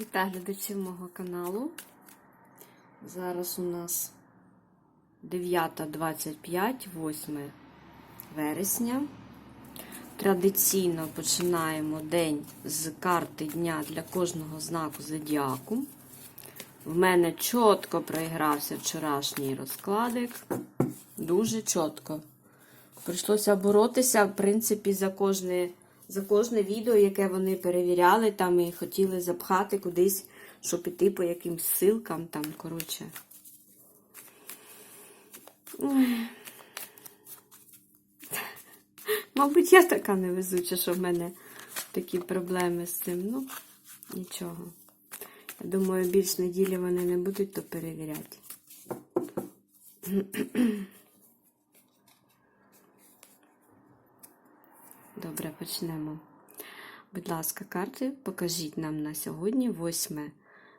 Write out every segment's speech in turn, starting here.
Вітаю глядачів мого каналу. Зараз у нас 9.25, 8 вересня. Традиційно починаємо день з карти дня для кожного знаку зодіаку. В мене чітко проігрався вчорашній розкладик. Дуже чітко. Прийшлося боротися, в принципі, за кожне, за кожне відео, яке вони перевіряли, там і хотіли запхати кудись, щоб піти по якимсь ссылкам, там, коротше. Мабуть, я така невезуча, що в мене такі проблеми з цим. Ну, нічого. Я думаю, більш неділі вони не будуть то перевіряти. Добре, почнемо. Будь ласка, карти покажіть нам на сьогодні, 8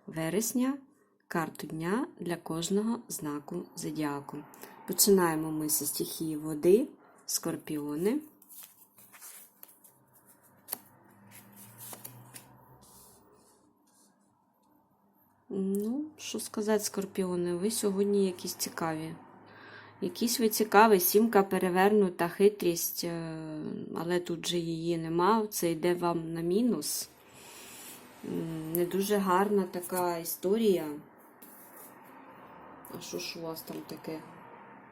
вересня, карту дня для кожного знаку зодіаку. Починаємо ми зі стихії води, скорпіони. Ну, що сказати, скорпіони, ви сьогодні якісь цікаві. Якісь ви цікаві, сімка перевернута, хитрість, е, але тут же її нема. Це йде вам на мінус. Не дуже гарна така історія. А що ж у вас там таке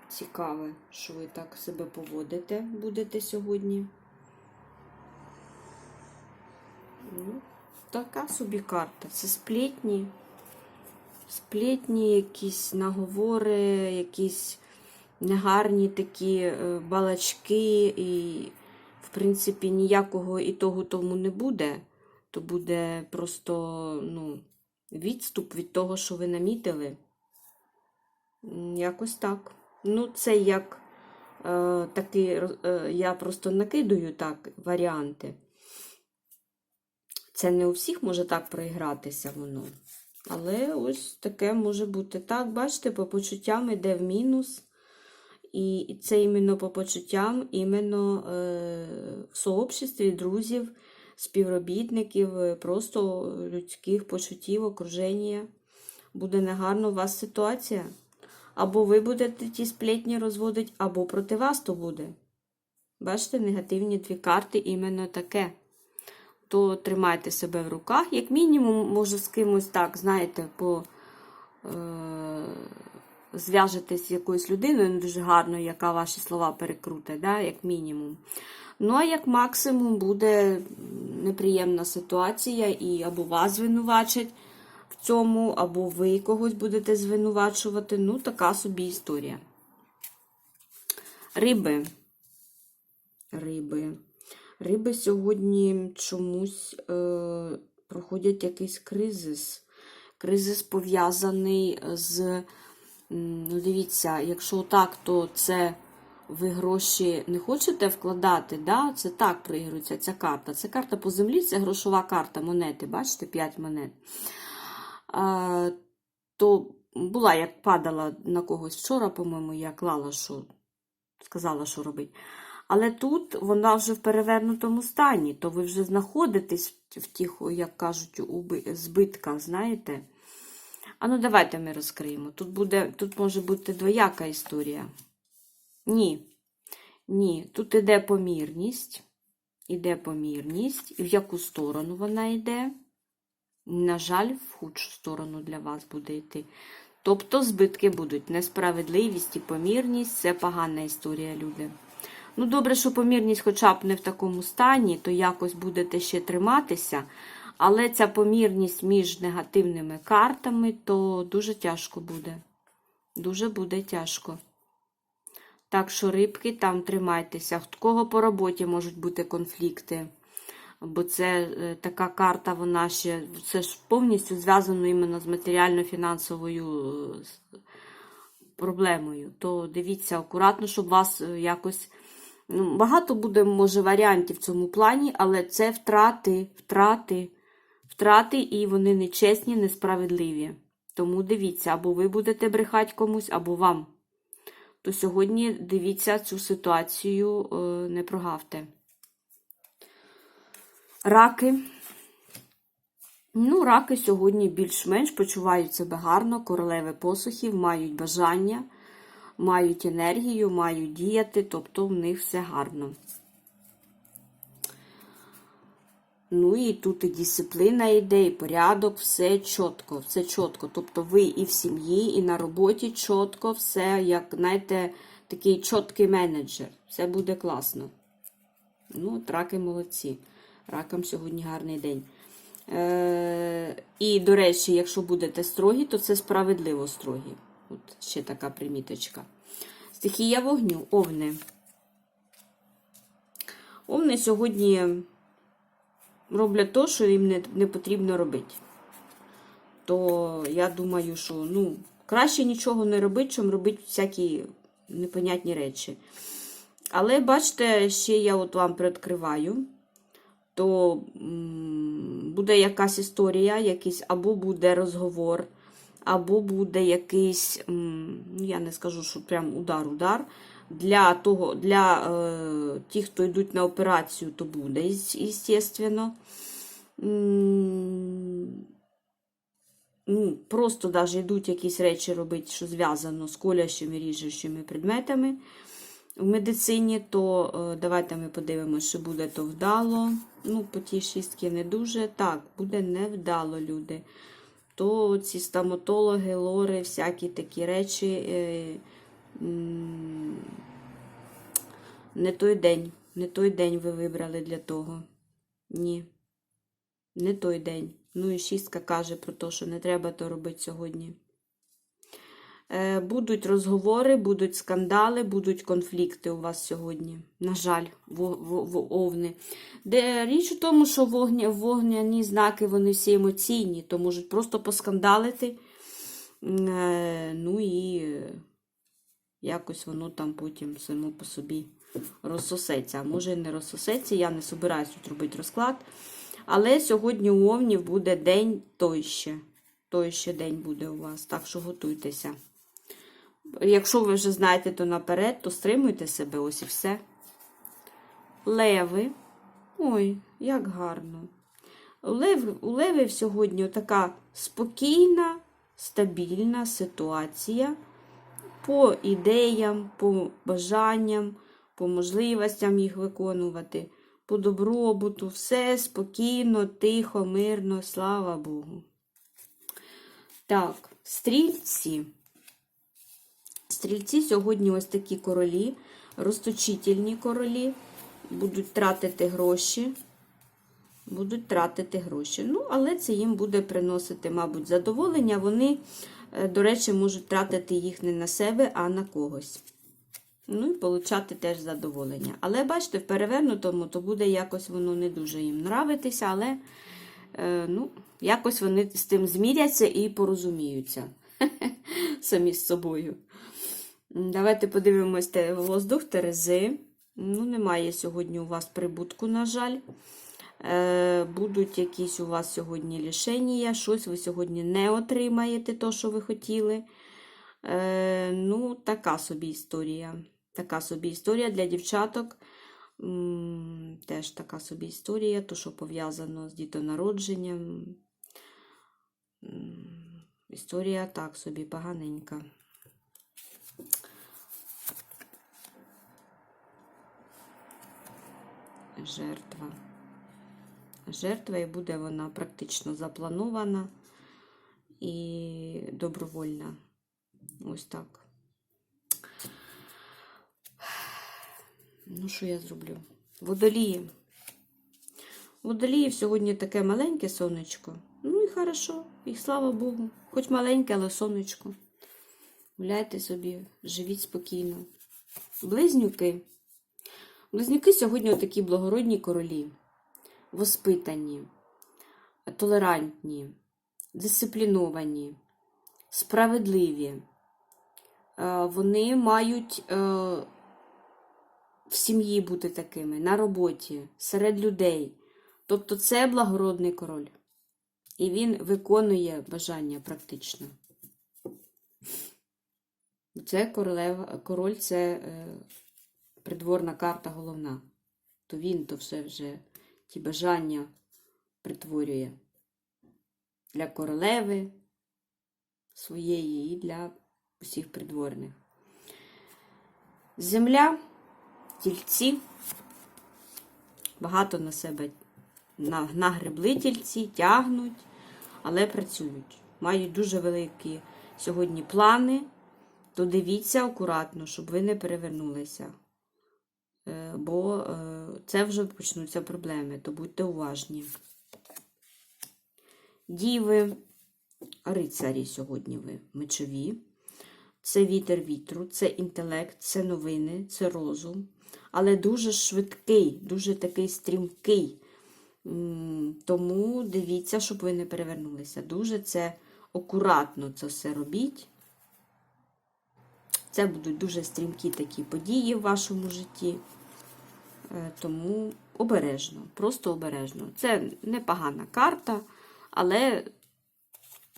цікаве, що ви так себе поводите будете сьогодні? Ну, така собі карта. Це сплетні. Сплетні, якісь наговори, якісь негарні такі е, балачки, і, в принципі, ніякого ітогу тому не буде. То буде просто ну, відступ від того, що ви намітили. Якось так. Ну, це як е, такий, е, я просто накидаю так варіанти. Це не у всіх може так проігратися воно. Але ось таке може бути. Так, бачите, по почуттям йде в мінус. І це іменно по почуттям, іменно е, в сообществі друзів, співробітників, е, просто людських почуттів, окруження. Буде негарна у вас ситуація. Або ви будете ті сплетні розводити, або проти вас то буде. Бачите, негативні дві карти іменно таке. То тримайте себе в руках. Як мінімум, може з кимось так, знаєте, по. Е, зв'яжетесь з якоюсь людиною не дуже гарно, яка ваші слова перекруте, да, як мінімум. Ну, а як максимум буде неприємна ситуація, і або вас звинувачать в цьому, або ви когось будете звинувачувати. Ну, така собі історія. Риби. Риби. Риби сьогодні чомусь е, проходять якийсь кризис. Кризис пов'язаний з. Ну, дивіться, якщо так, то це ви гроші не хочете вкладати, да? це так проігрується ця карта. Це карта по землі, це грошова карта монети, бачите, 5 монет. А, то була, як падала на когось вчора, по-моєму, я клала, що сказала, що робить. Але тут вона вже в перевернутому стані, то ви вже знаходитесь в тих, як кажуть, у збитках, знаєте. А ну давайте ми розкриємо. Тут буде, тут може бути двояка історія. Ні. Ні, тут іде помірність. Іде помірність. І в яку сторону вона йде? На жаль, в худшу сторону для вас буде йти. Тобто збитки будуть. Несправедливість і помірність це погана історія, люди. Ну, добре, що помірність хоча б не в такому стані, то якось будете ще триматися. Але ця помірність між негативними картами, то дуже тяжко буде. Дуже буде тяжко. Так що, рибки, там тримайтеся. В кого по роботі можуть бути конфлікти. Бо це е, така карта, вона ще це ж повністю зв'язано іменно з матеріально-фінансовою е, проблемою. То дивіться акуратно, щоб вас е, якось. Ну, багато буде, може, варіантів в цьому плані, але це втрати, втрати, втрати, і вони нечесні, несправедливі. Тому дивіться, або ви будете брехати комусь, або вам. То сьогодні дивіться цю ситуацію, е, не прогавте. Раки. Ну, раки сьогодні більш-менш почувають себе гарно, королеви посухів, мають бажання, мають енергію, мають діяти, тобто в них все гарно. Ну і тут і дисципліна йде, і порядок, все чітко, все чітко. Тобто ви і в сім'ї, і на роботі чітко, все, як, знаєте, такий чіткий менеджер. Все буде класно. Ну, от раки молодці. Ракам сьогодні гарний день. Е, і, до речі, якщо будете строгі, то це справедливо строгі. От ще така приміточка. Стихія вогню, овни. Овни сьогодні роблять те, що їм не, не потрібно робити. То я думаю, що ну, краще нічого не робити, чим робити всякі непонятні речі. Але бачите, ще я от вам приоткриваю, то буде якась історія, якийсь, або буде розговор, або буде якийсь, ну я не скажу, що прям удар-удар. Для того, для е, тих, хто йдуть на операцію, то буде, звісно. Ну, просто навіть йдуть якісь речі робити, що зв'язано з колящими ріжущими предметами в медицині, то е, давайте ми подивимося, що буде то вдало. Ну, по тій шістки не дуже. Так, буде невдало, люди. То ці стоматологи, лори, всякі такі речі. Е, не той день. Не той день ви вибрали для того. Ні. Не той день. Ну і шістка каже про те, що не треба то робити сьогодні. Е, будуть розговори, будуть скандали, будуть конфлікти у вас сьогодні. На жаль, в, овни. Де річ у тому, що вогня, вогняні знаки вони всі емоційні, то можуть просто поскандалити. Е, ну і якось воно там потім само по собі розсосеться. А може і не розсосеться, я не собираюсь тут робити розклад. Але сьогодні у Овнів буде день той ще. Той ще день буде у вас, так що готуйтеся. Якщо ви вже знаєте, то наперед, то стримуйте себе, ось і все. Леви. Ой, як гарно. У лев, у левів сьогодні така спокійна, стабільна ситуація по ідеям, по бажанням, по можливостям їх виконувати, по добробуту. Все спокійно, тихо, мирно, слава Богу. Так, стрільці. Стрільці сьогодні ось такі королі, розточительні королі, будуть тратити гроші. Будуть тратити гроші. Ну, але це їм буде приносити, мабуть, задоволення. Вони, до речі, можуть тратити їх не на себе, а на когось. Ну і получати теж задоволення. Але бачите, в перевернутому то буде якось воно не дуже їм нравитися, але е, ну, якось вони з тим зміряться і порозуміються самі з собою. Давайте подивимось воздух Терези. Ну, немає сьогодні у вас прибутку, на жаль. Е, Будуть якісь у вас сьогодні лішення, щось ви сьогодні не отримаєте, то, що ви хотіли. Е, Ну, така собі історія. Така собі історія для дівчаток. Теж така собі історія, то, що пов'язано з дітонародженням. Історія так собі поганенька. Жертва. Жертва і буде вона практично запланована і добровольна. Ось так. Ну, що я зроблю? Водолії. Водоліїв сьогодні таке маленьке сонечко. Ну і хорошо, і слава Богу. Хоч маленьке, але сонечко. Гуляйте собі, живіть спокійно. Близнюки. Близнюки сьогодні такі благородні королі, воспитані, толерантні, дисципліновані, справедливі. Е, Вони мають е, в сім'ї бути такими, на роботі, серед людей. Тобто це благородний король. І він виконує бажання практично. Це королева, король це е, придворна карта головна. То він то все вже ті бажання притворює. для королеви своєї і для усіх придворних. Земля, тільці, багато на себе нагребли тільці, тягнуть, але працюють. Мають дуже великі сьогодні плани, то дивіться акуратно, щоб ви не перевернулися. Е, Бо е, це вже почнуться проблеми, то будьте уважні. Діви, рицарі сьогодні ви мечові. Це вітер вітру, це інтелект, це новини, це розум. Але дуже швидкий, дуже такий стрімкий. Тому дивіться, щоб ви не перевернулися. Дуже це акуратно це все робіть. Це будуть дуже стрімкі такі події в вашому житті. Е, Тому обережно, просто обережно. Це непогана карта, але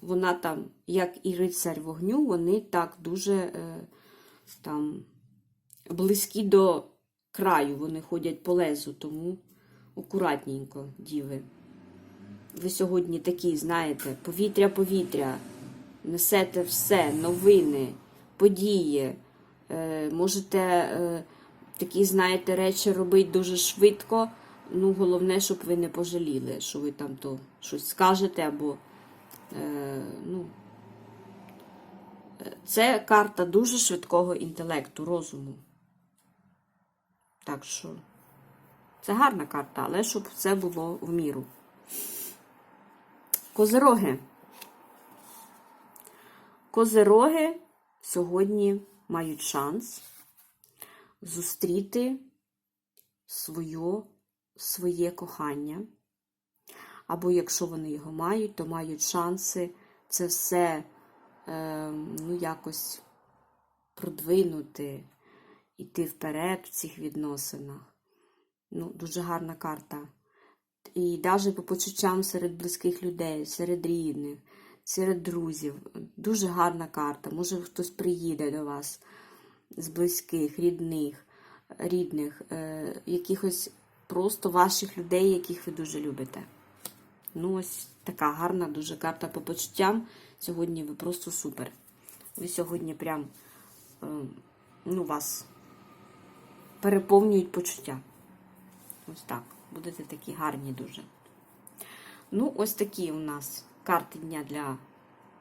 вона там, як і рицарь вогню, вони так дуже е, там близькі до краю, вони ходять по лезу, тому акуратненько, діви. Ви сьогодні такі, знаєте, повітря-повітря, несете все, новини, події. Е, можете такі, знаєте, речі робити дуже швидко. Ну, головне, щоб ви не пожаліли, що ви там то щось скажете або. Е, ну, е, це карта дуже швидкого інтелекту, розуму. Так що це гарна карта, але щоб це було в міру. Козероги. Козероги сьогодні мають шанс зустріти своє, своє кохання. Або якщо вони його мають, то мають шанси це все е, ну, якось продвинути, йти вперед в цих відносинах. Ну, дуже гарна карта. І навіть по почуттям серед близьких людей, серед рідних, серед друзів. Дуже гарна карта. Може, хтось приїде до вас з близьких, рідних, рідних, е, якихось просто ваших людей, яких ви дуже любите. Ну, ось така гарна дуже карта по почуттям. Сьогодні ви просто супер. Ви сьогодні прям е, ну, вас переповнюють почуття. Ось так. Будете такі гарні дуже. Ну, ось такі у нас карти дня для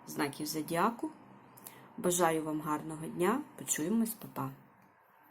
знаків зодіаку. Бажаю вам гарного дня. Почуємось, па-па.